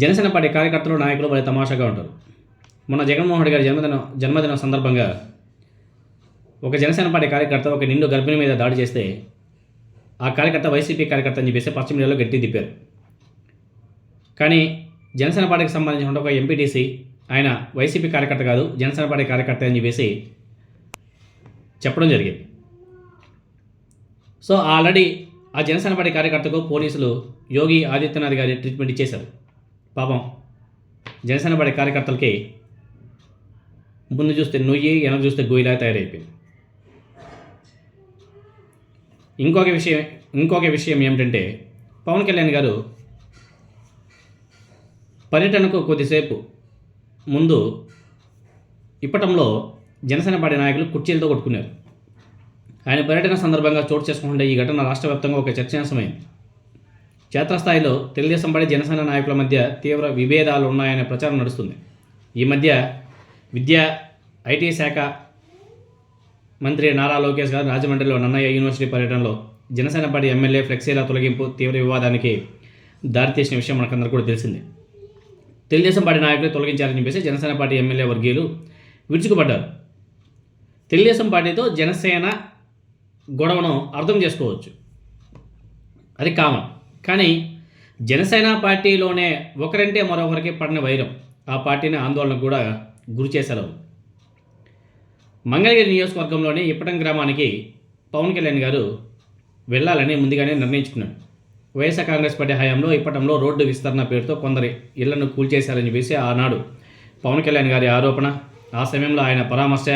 Janasena party కార్యకర్తలు నాయకులు మరి తమాషాగా ఉంటారు. మొన్న జగన్మోహన్ రెడ్డి గారి జన్మదిన జన్మదినం సందర్భంగా ఒక జనసేన పార్టీ కార్యకర్త ఒక నిండు గర్భిణి మీద దాడి చేస్తే ఆ కార్యకర్త వైసీపీ కార్యకర్త అని చెప్పేసి పశ్చిమ మీడియాలో గట్టి తిప్పారు. కానీ జనసేన పార్టీకి సంబంధించిన ఒక ఎంపీటీసీ ఆయన వైసీపీ కార్యకర్త కాదు జనసేన పార్టీ కార్యకర్త అని చెప్పేసి చెప్పడం జరిగింది. సో ఆల్రెడీ ఆ జనసేన పార్టీ కార్యకర్తకు పోలీసులు యోగి ఆదిత్యనాథ్ గారి ట్రీట్మెంట్ ఇచ్చేశారు. పాపం జనసేన పార్టీ కార్యకర్తలకి ముందు చూస్తే నొయ్యి వెనక చూస్తే గొయ్యిలా తయారైపోయింది. ఇంకొక విషయం ఇంకొక విషయం ఏమిటంటే పవన్ కళ్యాణ్ గారు పర్యటనకు కొద్దిసేపు ముందు ఇప్పటంలో జనసేన పార్టీ నాయకులు కుర్చీలతో కొట్టుకున్నారు. ఆయన పర్యటన సందర్భంగా చోటు చేసుకుంటే ఈ ఘటన రాష్ట్ర వ్యాప్తంగా ఒక చర్చాంశమైంది క్షేత్రస్థాయిలో తెలుగుదేశం పార్టీ జనసేన నాయకుల మధ్య తీవ్ర విభేదాలు ఉన్నాయనే ప్రచారం నడుస్తుంది. ఈ మధ్య విద్యా ఐటీ శాఖ మంత్రి నారా లోకేష్ గారు రాజమండ్రిలో నన్నయ్య యూనివర్సిటీ పర్యటనలో జనసేన పార్టీ ఎమ్మెల్యే ఫ్లెక్సీల తొలగింపు తీవ్ర వివాదానికి దారితీసిన విషయం మనకందరూ కూడా తెలిసిందే. తెలుగుదేశం పార్టీ నాయకులు తొలగించారని చెప్పేసి జనసేన పార్టీ ఎమ్మెల్యే వర్గీయులు విరుచుకుపడ్డారు. తెలుగుదేశం పార్టీతో జనసేన గొడవను అర్థం చేసుకోవచ్చు. అది కామన్. కానీ జనసేన పార్టీలోనే ఒకరంటే మరొకరికి పడిన వైరం. ఆ పార్టీని ఆందోళనకు కూడా గురి చేశారు. మంగళగిరి నియోజకవర్గంలోని ఇప్పటం గ్రామానికి పవన్ కళ్యాణ్ గారు వెళ్ళాలని ముందుగానే నిర్ణయించుకున్నాడు వైఎస్ఆర్ కాంగ్రెస్ పార్టీ హయాంలో ఇప్పటంలో రోడ్డు విస్తరణ పేరుతో కొందరి ఇళ్ళను కూల్చేశారని చెప్పేసి ఆనాడు పవన్ కళ్యాణ్ గారి ఆరోపణ ఆ సమయంలో ఆయన పరామర్శ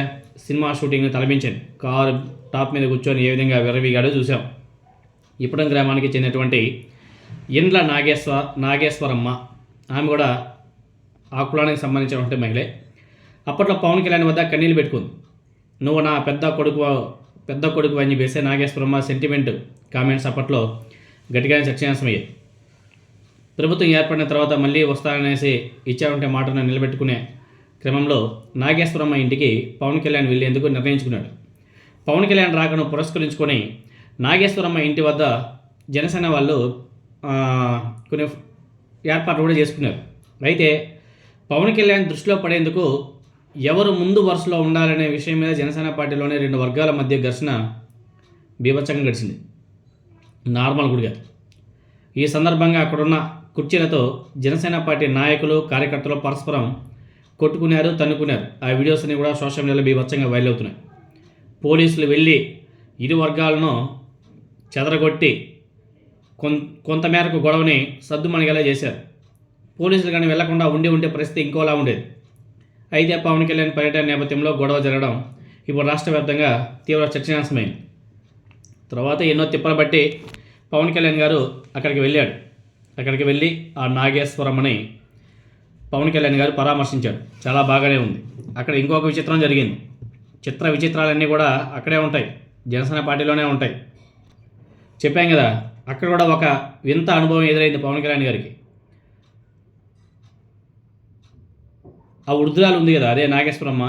సినిమా షూటింగ్ను తలపించింది కారు టాప్ మీద కూర్చొని ఏ విధంగా విరవీగాడో చూసాం ఇప్పటం గ్రామానికి చెందినటువంటి ఇండ్ల నాగేశ్వర నాగేశ్వరమ్మ. ఆమె కూడా ఆ కులానికి సంబంధించినటువంటి మహిళే. అప్పట్లో పవన్ కళ్యాణ్ వద్ద కన్నీళ్ళు పెట్టుకుంది. నువ్వు నా పెద్ద కొడుకు పెద్ద కొడుకు అని చెప్పేసి నాగేశ్వరమ్మ సెంటిమెంట్ కామెంట్స్ అప్పట్లో గట్టిగానే చర్చనీయాంశమయ్యాయి. ప్రభుత్వం ఏర్పడిన తర్వాత మళ్ళీ వస్తాననేసి ఇచ్చారంటే మాటను నిలబెట్టుకునే క్రమంలో నాగేశ్వరమ్మ ఇంటికి పవన్ కళ్యాణ్ వెళ్ళేందుకు నిర్ణయించుకున్నాడు. పవన్ కళ్యాణ్ రాకను పురస్కరించుకొని నాగేశ్వరమ్మ ఇంటి వద్ద జనసేన వాళ్ళు కొన్ని ఏర్పాట్లు కూడా చేసుకున్నారు. అయితే పవన్ కళ్యాణ్ దృష్టిలో పడేందుకు ఎవరు ముందు వరుసలో ఉండాలనే విషయం మీద జనసేన పార్టీలోని రెండు వర్గాల మధ్య ఘర్షణ బీభత్సంగా గడిచింది. నార్మల్ గుడిగా. ఈ సందర్భంగా అక్కడున్న కుర్చీలతో జనసేన పార్టీ నాయకులు కార్యకర్తలు పరస్పరం కొట్టుకున్నారు తన్నుకున్నారు. ఆ వీడియోస్ అన్ని కూడా సోషల్ మీడియాలో బీభత్సంగా వైరల్ అవుతున్నాయి. పోలీసులు వెళ్ళి ఇరు వర్గాలను చెదరగొట్టి కొంతమేరకు గొడవని సద్దుమణిగేలా చేశారు. పోలీసులు కానీ వెళ్ళకుండా ఉండి ఉండే పరిస్థితి ఇంకోలా ఉండేది. అయితే పవన్ కళ్యాణ్ పర్యటన నేపథ్యంలో గొడవ జరగడం ఇప్పుడు రాష్ట్ర వ్యాప్తంగా తీవ్ర చర్చనీయాంశమైంది. తర్వాత ఎన్నో తిప్పలు బట్టి పవన్ కళ్యాణ్ గారు అక్కడికి వెళ్ళాడు. అక్కడికి వెళ్ళి ఆ నాగేశ్వరమ్మని పవన్ కళ్యాణ్ గారు పరామర్శించాడు చాలా బాగానే ఉంది. అక్కడ ఇంకొక విచిత్రం జరిగింది. చిత్ర విచిత్రాలన్నీ కూడా అక్కడే ఉంటాయి. జనసేన పార్టీలోనే ఉంటాయి. చెప్పాం కదా అక్కడ కూడా ఒక వింత అనుభవం ఎదురైంది పవన్ కళ్యాణ్ గారికి. ఆ వృద్ధురాలు ఉంది కదా అదే నాగేశ్వరమ్మ.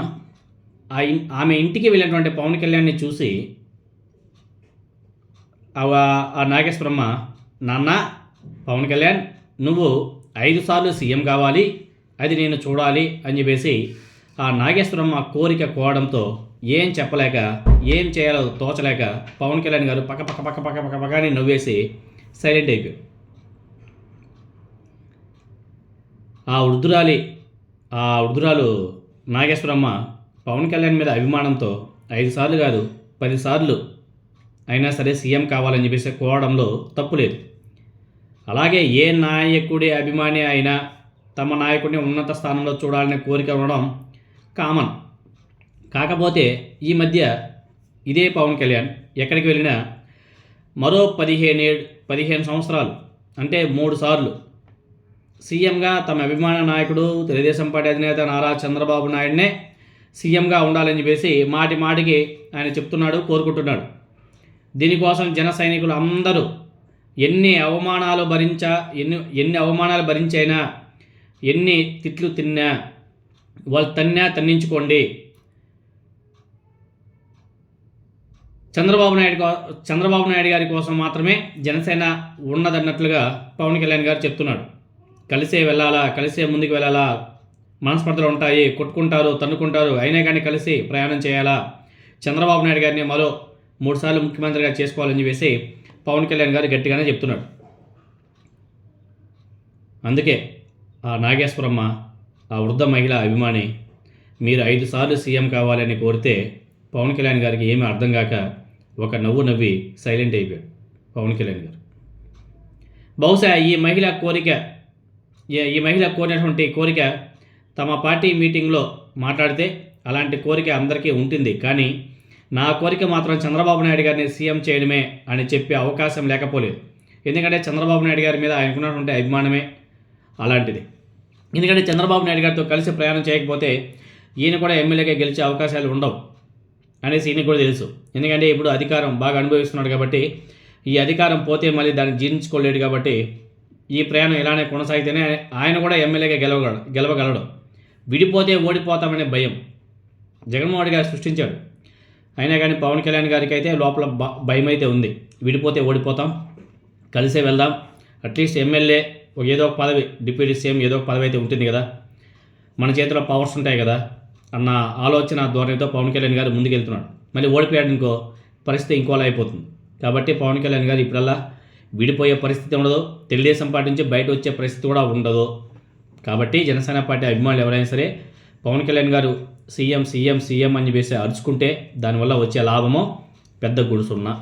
ఆ ఆమె ఇంటికి వెళ్ళినటువంటి పవన్ కళ్యాణ్ని చూసి ఆ నాగేశ్వరమ్మ నాన్న పవన్ కళ్యాణ్ నువ్వు ఐదు సార్లు సీఎం కావాలి అది నేను చూడాలి అని చెప్పేసి ఆ నాగేశ్వరమ్మ కోరిక కోవడంతో ఏం చెప్పలేక ఏం చేయాలో తోచలేక పవన్ కళ్యాణ్ గారు పక్క పక్క పక్క పక్క పక్క పక్కని నవ్వేసి సైలెంట్ అయిపోయారు. ఆ వృద్ధురాలి ఆ వృద్ధురాలు నాగేశ్వరమ్మ పవన్ కళ్యాణ్ మీద అభిమానంతో ఐదు సార్లు కాదు పదిసార్లు అయినా సరే సీఎం కావాలని చెప్పేసి కోవడంలో తప్పు లేదు. అలాగే ఏ నాయకుడి అభిమాని అయినా తమ నాయకుడిని ఉన్నత స్థానంలో చూడాలనే కోరిక ఉండడం కామన్ కాకపోతే ఈ మధ్య ఇదే పవన్ కళ్యాణ్ ఎక్కడికి వెళ్ళినా మరో పదిహేను ఏడు పదిహేను సంవత్సరాలు అంటే మూడు సార్లు సీఎంగా తమ అభిమాన నాయకుడు తెలుగుదేశం పార్టీ అధినేత నారా చంద్రబాబు నాయుడునే సీఎంగా ఉండాలని చెప్పేసి మాటి మాటికి ఆయన చెప్తున్నాడు కోరుకుంటున్నాడు. దీనికోసం జన సైనికులు అందరూ ఎన్ని అవమానాలు భరించా ఎన్ని ఎన్ని అవమానాలు భరించైనా ఎన్ని తిట్లు తిన్నా వాళ్ళు తన్నా తన్నించుకోండి. చంద్రబాబు నాయుడు చంద్రబాబు నాయుడు గారి కోసం మాత్రమే జనసేన ఉన్నదన్నట్లుగా పవన్ కళ్యాణ్ గారు చెప్తున్నాడు. కలిసే వెళ్ళాలా కలిసే ముందుకు వెళ్ళాలా మనస్పర్ధలు ఉంటాయి కొట్టుకుంటారు తన్నుకుంటారు అయినా కానీ కలిసి ప్రయాణం చేయాలా? చంద్రబాబు నాయుడు గారిని మరో మూడుసార్లు ముఖ్యమంత్రిగా చేసుకోవాలని చెప్పేసి పవన్ కళ్యాణ్ గారు గట్టిగానే చెప్తున్నాడు. అందుకే ఆ నాగేశ్వరమ్మ ఆ వృద్ధ మహిళ అభిమాని మీరు ఐదు సార్లు సీఎం కావాలని కోరితే పవన్ కళ్యాణ్ గారికి ఏమీ అర్థం కాక ఒక నవ్వు నవ్వి సైలెంట్ అయిపోయాడు పవన్ కళ్యాణ్ గారు. బహుశా ఈ మహిళ కోరిక ఈ- ఈ మహిళ కోరినటువంటి కోరిక తమ పార్టీ మీటింగ్లో మాట్లాడితే అలాంటి కోరిక అందరికీ ఉంటుంది. కానీ నా కోరిక మాత్రం చంద్రబాబు నాయుడు గారిని సీఎం చేయడమే అని చెప్పే అవకాశం లేకపోలేదు. ఎందుకంటే చంద్రబాబు నాయుడు గారి మీద ఆయనకున్నటువంటి అభిమానమే అలాంటిది. ఎందుకంటే చంద్రబాబు నాయుడు గారితో కలిసి ప్రయాణం చేయకపోతే ఈయన కూడా ఎమ్మెల్యేగా గెలిచే అవకాశాలు ఉండవు. అనేసి ఈయనకు కూడా తెలుసు. ఎందుకంటే ఇప్పుడు అధికారం బాగా అనుభవిస్తున్నాడు కాబట్టి ఈ అధికారం పోతే మళ్ళీ దాన్ని జీర్ణించుకోలేడు కాబట్టి ఈ ప్రయాణం ఇలానే కొనసాగితేనే ఆయన కూడా ఎమ్మెల్యేగా గెలవగలడు గెలవగలడు. విడిపోతే ఓడిపోతామనే భయం జగన్మోహన్ రెడ్డి గారు సృష్టించాడు. అయినా కానీ పవన్ కళ్యాణ్ గారికి అయితే లోపల భయం అయితే ఉంది. విడిపోతే ఓడిపోతాం కలిసే వెళ్దాం. అట్లీస్ట్ ఎమ్మెల్యే ఒక ఏదో ఒక పదవి డిప్యూటీ సీఎం ఏదో ఒక పదవి అయితే ఉంటుంది కదా. మన చేతిలో పవర్స్ ఉంటాయి కదా. అన్న ఆలోచన ధోరణితో పవన్ కళ్యాణ్ గారు ముందుకెళ్తున్నాడు. మళ్ళీ ఓడిపోయాడు ఇంకో పరిస్థితి ఇంకోలా అయిపోతుంది. కాబట్టి పవన్ కళ్యాణ్ గారు ఇప్పుడల్లా విడిపోయే పరిస్థితి ఉండదు. తెలుగుదేశం పార్టీ నుంచి బయట వచ్చే పరిస్థితి కూడా ఉండదు. కాబట్టి జనసేన పార్టీ అభిమానులు ఎవరైనా సరే పవన్ కళ్యాణ్ గారు సీఎం సీఎం సీఎం అని చెప్పేసి అరుచుకుంటే దానివల్ల వచ్చే లాభమో పెద్ద గుడుసున్నా.